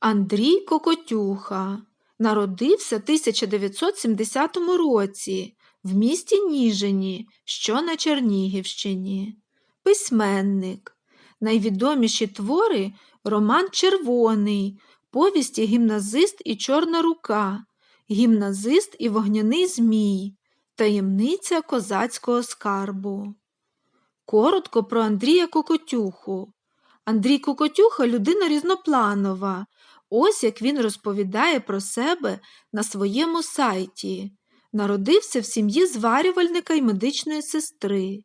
Андрій Кокотюха народився 1970 році в місті Ніжині, що на Чернігівщині. Письменник. Найвідоміші твори Роман Червоний, повісті Гімназист і Чорна рука, Гімназист і Вогняний Змій, Таємниця козацького скарбу. Коротко про Андрія Кокотюху. Андрій Кокотюха людина різнопланова. Ось як він розповідає про себе на своєму сайті. Народився в сім'ї зварювальника і медичної сестри.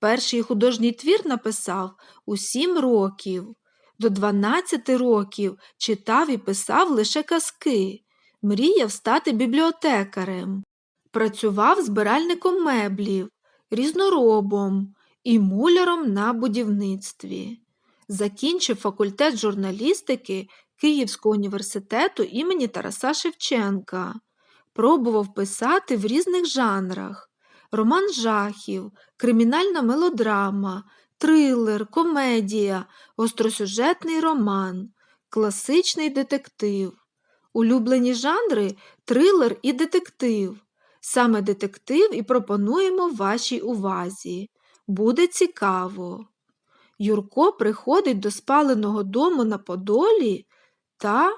Перший художній твір написав у сім років. До 12 років читав і писав лише казки. Мріяв стати бібліотекарем. Працював збиральником меблів, різноробом і муляром на будівництві. Закінчив факультет журналістики Київського університету імені Тараса Шевченка. Пробував писати в різних жанрах: роман жахів, кримінальна мелодрама, трилер, комедія, остросюжетний роман, класичний детектив. Улюблені жанри трилер і детектив. Саме детектив і пропонуємо вашій увазі. Буде цікаво. Юрко приходить до спаленого дому на Подолі та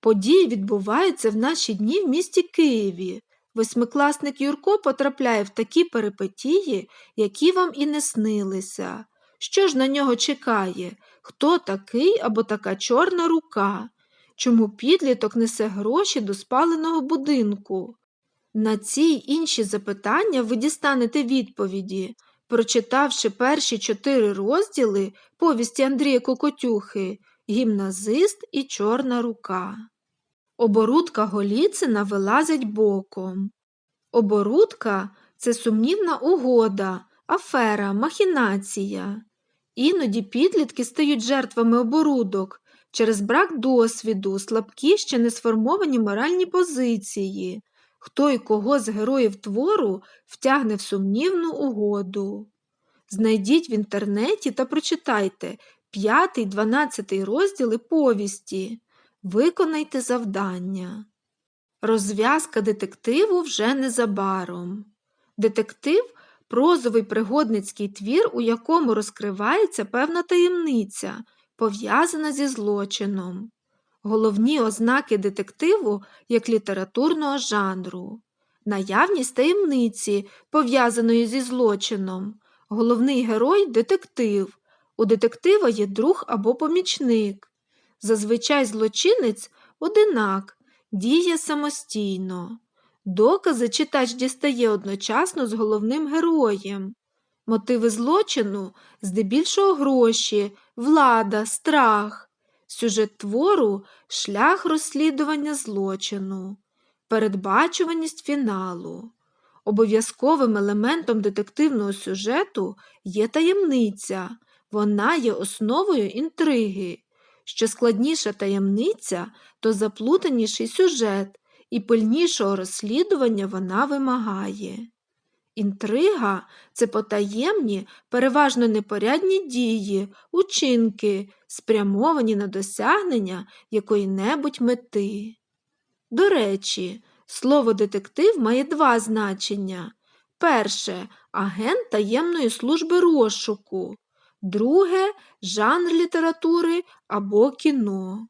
події відбуваються в наші дні в місті Києві. Восьмикласник Юрко потрапляє в такі перипетії, які вам і не снилися. Що ж на нього чекає? Хто такий або така чорна рука? Чому підліток несе гроші до спаленого будинку? На ці й інші запитання ви дістанете відповіді, прочитавши перші чотири розділи повісті Андрія Кокотюхи Гімназист і Чорна рука. Оборудка Голіцина вилазить боком. Оборудка це сумнівна угода, афера, махінація. Іноді підлітки стають жертвами оборудок через брак досвіду, слабкі ще не сформовані моральні позиції, хто і кого з героїв твору втягне в сумнівну угоду. Знайдіть в інтернеті та прочитайте п'ятий, дванадцятий розділи повісті. Виконайте завдання. Розв'язка детективу вже незабаром. Детектив прозовий пригодницький твір, у якому розкривається певна таємниця, пов'язана зі злочином. Головні ознаки детективу як літературного жанру, наявність таємниці, пов'язаної зі злочином, головний герой детектив. У детектива є друг або помічник. Зазвичай злочинець одинак, діє самостійно. Докази читач дістає одночасно з головним героєм. Мотиви злочину здебільшого гроші, влада, страх. Сюжет твору шлях розслідування злочину, передбачуваність фіналу. Обов'язковим елементом детективного сюжету є таємниця, вона є основою інтриги. Що складніша таємниця, то заплутаніший сюжет, і пильнішого розслідування вона вимагає. Інтрига це потаємні, переважно непорядні дії, учинки, спрямовані на досягнення якої-небудь мети. До речі, слово детектив має два значення. Перше агент таємної служби розшуку, друге жанр літератури або кіно.